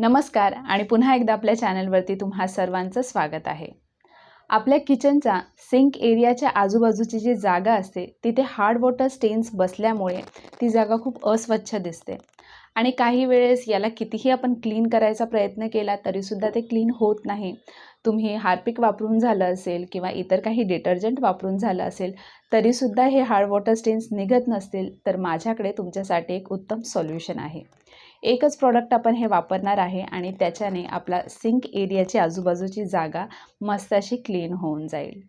नमस्कार आणि पुन्हा एकदा आपल्या चॅनलवरती तुम्हा सर्वांचं स्वागत आहे. आपल्या किचनचा सिंक एरियाच्या आजूबाजूची जी जागा असते तिथे हार्ड वॉटर स्टेन्स बसल्यामुळे ती जागा खूप अस्वच्छ दिसते. आणि काही वेळेस याला कितीही आपण क्लीन करायचा प्रयत्न केला तरीसुद्धा ते क्लीन होत नाही. तुम्ही हार्पिक वापरून झालं असेल किंवा इतर काही डिटर्जंट वापरून झालं असेल तरीसुद्धा हे हार्ड वॉटर स्टेन्स निघत नसतील तर माझ्याकडे तुमच्यासाठी एक उत्तम सॉल्युशन आहे. एकच प्रॉडक्ट आपण हे वापरणार आहे आणि त्याच्याने आपला सिंक एरियाची आजूबाजूची जागा मस्त अशी क्लीन होऊन जाईल.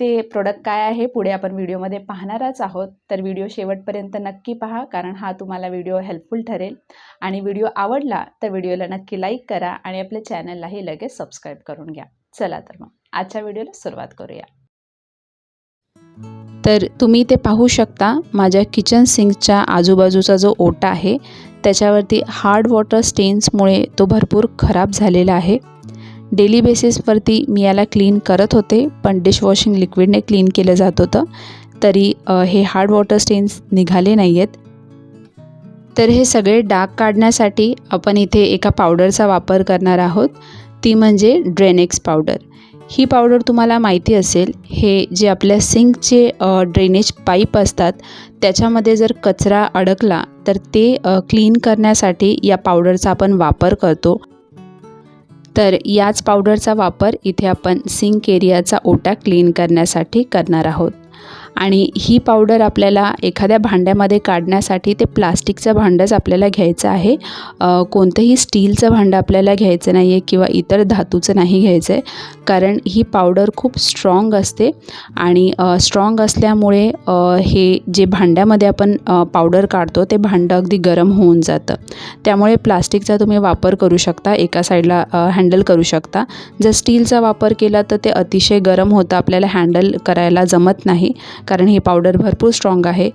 ते प्रोडक्ट काय आहे पुढे आपण व्हिडिओमध्ये पाहणारच आहोत. तर व्हिडिओ शेवटपर्यंत नक्की पहा कारण हा तुम्हाला व्हिडिओ हेल्पफुल ठरेल. आणि व्हिडिओ आवडला तर व्हिडिओला नक्की लाईक करा आणि आपल्या चॅनललाही लगेच सबस्क्राईब करून घ्या. चला तर मग आजच्या व्हिडिओला सुरुवात करूया. तर तुम्ही ते पाहू शकता माझ्या किचन सिंकच्या आजूबाजूचा जो ओटा आहे त्याच्यावरती हार्ड वॉटर स्टेन्समुळे तो भरपूर खराब झालेला आहे. डेली बेसिसवरती मी याला क्लीन करत होते पण डिशवॉशिंग लिक्विडने क्लीन केलं जात होतं. तरी हे हार्ड वॉटर स्टेन्स निघाले नाही आहेत तर हे सगळे डाग काढण्यासाठी आपण इथे एका पावडरचा वापर करणार आहोत. ती म्हणजे ड्रेनेक्स पावडर ही पावडर तुम्हाला माहिती असेल हे जे आपल्या सिंकचे ड्रेनेज पाईप असतात त्याच्यामध्ये जर कचरा अडकला तर ते क्लीन करण्यासाठी या पावडरचा आपण वापर करतो. तर याच पावडरचा वापर इथे आपण सिंक एरियाचा ओटा क्लीन करण्यासाठी करणार आहोत. आणि ही पावडर आपल्याला एखाद्या भांड्यामध्ये काढण्यासाठी ते प्लास्टिकचं भांडंच आपल्याला घ्यायचं आहे. कोणतंही स्टीलचं भांडं आपल्याला घ्यायचं नाही आहे किंवा इतर धातूचं नाही घ्यायचं आहे कारण ही पावडर खूप स्ट्रॉंग असते आणि स्ट्रॉंग असल्यामुळे हे जे भांड्यामध्ये आपण पावडर काढतो ते भांडं अगदी गरम होऊन जातं. त्यामुळे प्लास्टिकचा तुम्ही वापर करू शकता एका साईडला हँडल करू शकता. जर स्टीलचा वापर केला तर ते अतिशय गरम होतं आपल्याला हँडल करायला जमत नाही. कारण ही पावडर भरपूर स्ट्रॉंग आहे.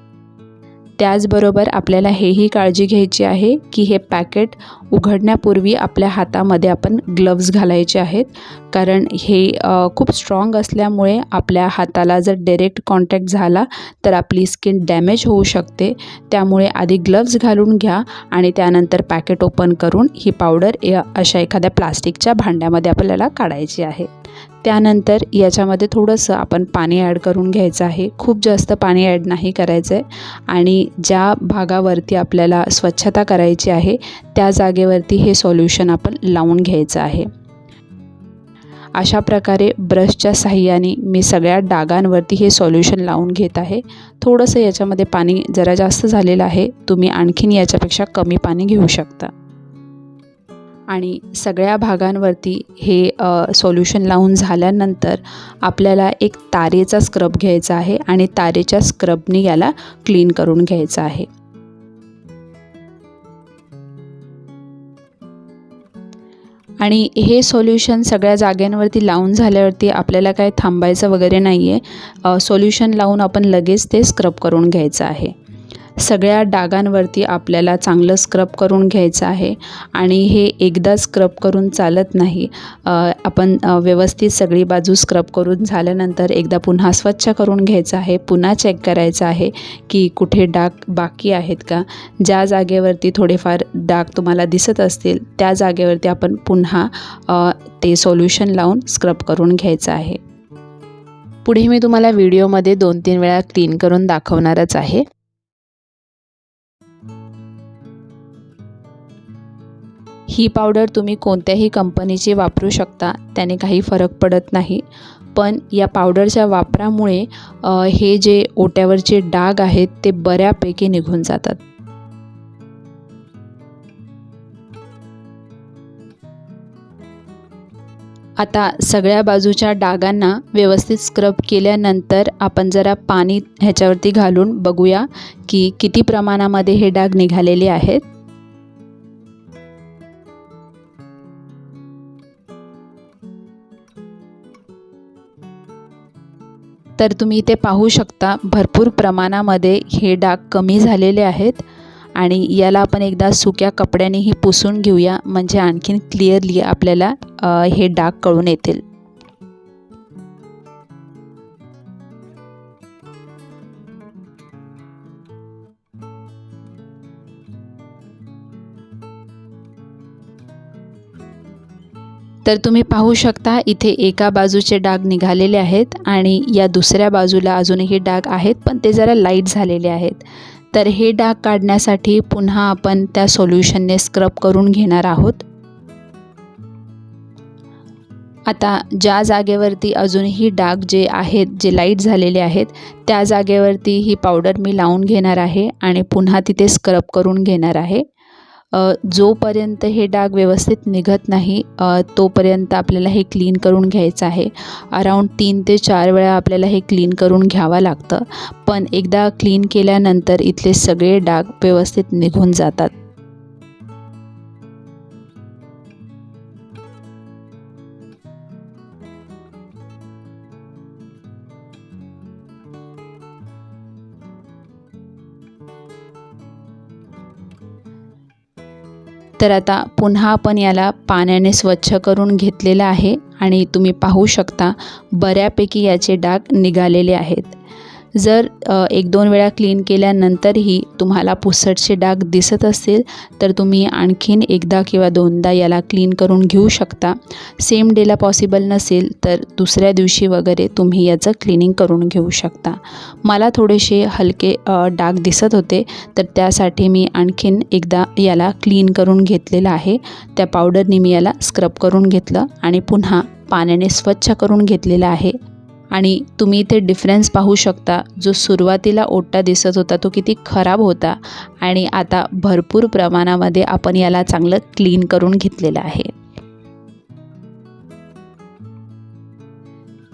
त्याचबरोबर आपल्याला हेही काळजी घ्यायची आहे की हे पॅकेट उघडण्यापूर्वी आपल्या हातामध्ये आपण ग्लव्ज घालायचे आहेत. कारण हे खूप स्ट्रॉंग असल्यामुळे आपल्या हाताला जर डायरेक्ट कॉन्टॅक्ट झाला तर आपली स्किन डॅमेज होऊ शकते. त्यामुळे आधी ग्लव्ज घालून घ्या आणि त्यानंतर पॅकेट ओपन करून ही पावडर अशा एखाद्या प्लास्टिकच्या भांड्यामध्ये आपल्याला काढायची आहे. त्यानंतर याच्यामध्ये थोडंसं आपण पाणी ॲड करून घ्यायचं आहे. खूप जास्त पाणी ॲड नाही करायचं आहे आणि ज्या भागावरती आपल्याला स्वच्छता करायची आहे त्या जागेवरती हे सॉल्युशन आपण लावून घ्यायचं आहे. अशा प्रकारे ब्रशच्या साह्याने मी सगळ्या डागांवरती हे सॉल्युशन लावून घेत आहे. थोडंसं याच्यामध्ये पाणी जरा जास्त झालेलं आहे. तुम्ही आणखीन याच्यापेक्षा कमी पाणी घेऊ शकता. आणि सगळ्या भागांवरती हे सोल्युशन लावून झाल्यानंतर आपल्याला एक तारेचा स्क्रब घ्यायचा आहे आणि तारेच्या स्क्रबनी याला क्लीन करून घ्यायचं आहे. आणि हे सोल्युशन सगळ्या जाग्यांवरती लावून झाल्यावरती आपल्याला काय थांबायचं वगैरे नाही आहे सोल्युशन लावून आपण लगेच ते स्क्रब करून घ्यायचं आहे. सगळ्या डागांवरती आपल्याला चांगलं स्क्रब करून घ्यायचं आहे. आणि हे एकदा स्क्रब करून चालत नाही. आपण व्यवस्थित सगळी बाजू स्क्रब करून झाल्यानंतर एकदा पुन्हा स्वच्छ करून घ्यायचं आहे. पुन्हा चेक करायचं आहे की कुठे डाग बाकी आहेत का. ज्या जागेवरती थोडेफार डाग तुम्हाला दिसत असतील त्या जागेवरती आपण पुन्हा ते सोल्युशन लावून स्क्रब करून घ्यायचं आहे. पुढे मी तुम्हाला व्हिडिओमध्ये दोन तीन वेळा क्लीन करून दाखवणारच आहे. ही पावडर तुम्ही कोणत्याही कंपनीची वापरू शकता त्याने काही फरक पडत नाही. पण या पावडरच्या वापरामुळे हे जे ओट्यावरचे डाग आहेत ते बऱ्यापैकी निघून जातात. आता सगळ्या बाजूच्या डागांना व्यवस्थित स्क्रब केल्यानंतर आपण जरा पाणी ह्याच्यावरती घालून बघूया की किती प्रमाणामध्ये हे डाग निघालेले आहेत. तर तुम्ही इथे पाहू शकता भरपूर प्रमाणामध्ये हे डाग कमी झालेले आहेत. आणि याला आपण एकदा सुक्या कपड्यानेही पुसून घेऊया म्हणजे आणखीन क्लिअरली आपल्याला हे डाग कळून येतील. तर तुम्ही पाहू शकता इथे एका बाजूचे डाग निघालेले आहेत आणि या दुसऱ्या बाजूला अजूनही डाग आहेत पण ते जरा लाइट झालेले आहेत. तर हे डाग काढण्यासाठी पुन्हा आपण त्या सोल्युशनने स्क्रब करून घेणार आहोत. आता ज्या जागेवरती अजूनही डाग जे आहेत जे लाइट झालेले आहेत त्या जागेवरती ही पावडर मी लावून घेणार आहे आणि पुन्हा तिथे स्क्रब करून घेणार आहे. जोपर्यंत हे डाग व्यवस्थित निघत नाही तोपर्यंत आपल्याला हे क्लीन करून घ्यायचं आहे. अराऊंड तीन ते चार वेळा आपल्याला हे क्लीन करून घ्यावं लागतं. पण एकदा क्लीन केल्यानंतर इथले सगळे डाग व्यवस्थित निघून जातात. तर आता पुन्हा आपण याला पाण्याने स्वच्छ करून घेतलेलं आहे आणि तुम्ही पाहू शकता बऱ्यापैकी याचे डाग निघालेले आहेत. जर एक दोन वेळा क्लीन केल्यानंतरही तुम्हाला पुसटचे डाग दिसत असतील तर तुम्ही आणखीन एकदा किंवा दोनदा याला क्लीन करून घेऊ शकता. सेम डेला पॉसिबल नसेल तर दुसऱ्या दिवशी वगैरे तुम्ही याचं क्लिनिंग करून घेऊ शकता. मला थोडेसे हलके डाग दिसत होते तर त्यासाठी मी आणखीन एकदा याला क्लीन करून घेतलेलं आहे. त्या पावडरनी मी याला स्क्रब करून घेतलं आणि पुन्हा पाण्याने स्वच्छ करून घेतलेलं आहे. आणि तुम्ही इथे डिफरन्स पाहू शकता. जो सुरुवातीला ओटा दिसत होता तो किती खराब होता. आणि आता भरपूर प्रमाणामध्ये आपण याला चांगलं क्लीन करून घेतलेलं आहे.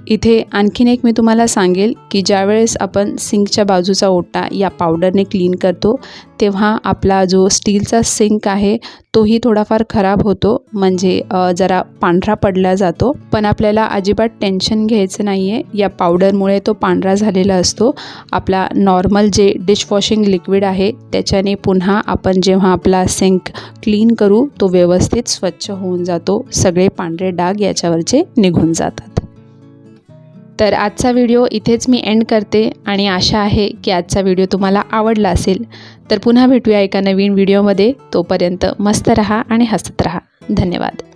इथे आणखीन एक मी तुम्हाला सांगेल की ज्यावेळेस आपण सिंकच्या बाजूचा ओटा या पावडरने क्लीन करतो तेव्हा आपला जो स्टीलचा सिंक आहे तोही थोडाफार खराब होतो. म्हणजे जरा पांढरा पडला जातो. पण आपल्याला अजिबात टेन्शन घ्यायचं नाही आहे या पावडरमुळे तो पांढरा झालेला असतो. आपला नॉर्मल जे डिशवॉशिंग लिक्विड आहे त्याच्याने पुन्हा आपण जेव्हा आपला सिंक क्लीन करू तो व्यवस्थित स्वच्छ होऊन जातो. सगळे पांढरे डाग याच्यावरचे निघून जातात. तर आजचा व्हिडिओ इथेच मी एंड करते आणि आशा आहे की आजचा व्हिडिओ तुम्हाला आवडला असेल. तर पुन्हा भेटूया एका नवीन व्हिडिओमध्ये. तोपर्यंत मस्त रहा आणि हसत रहा. धन्यवाद.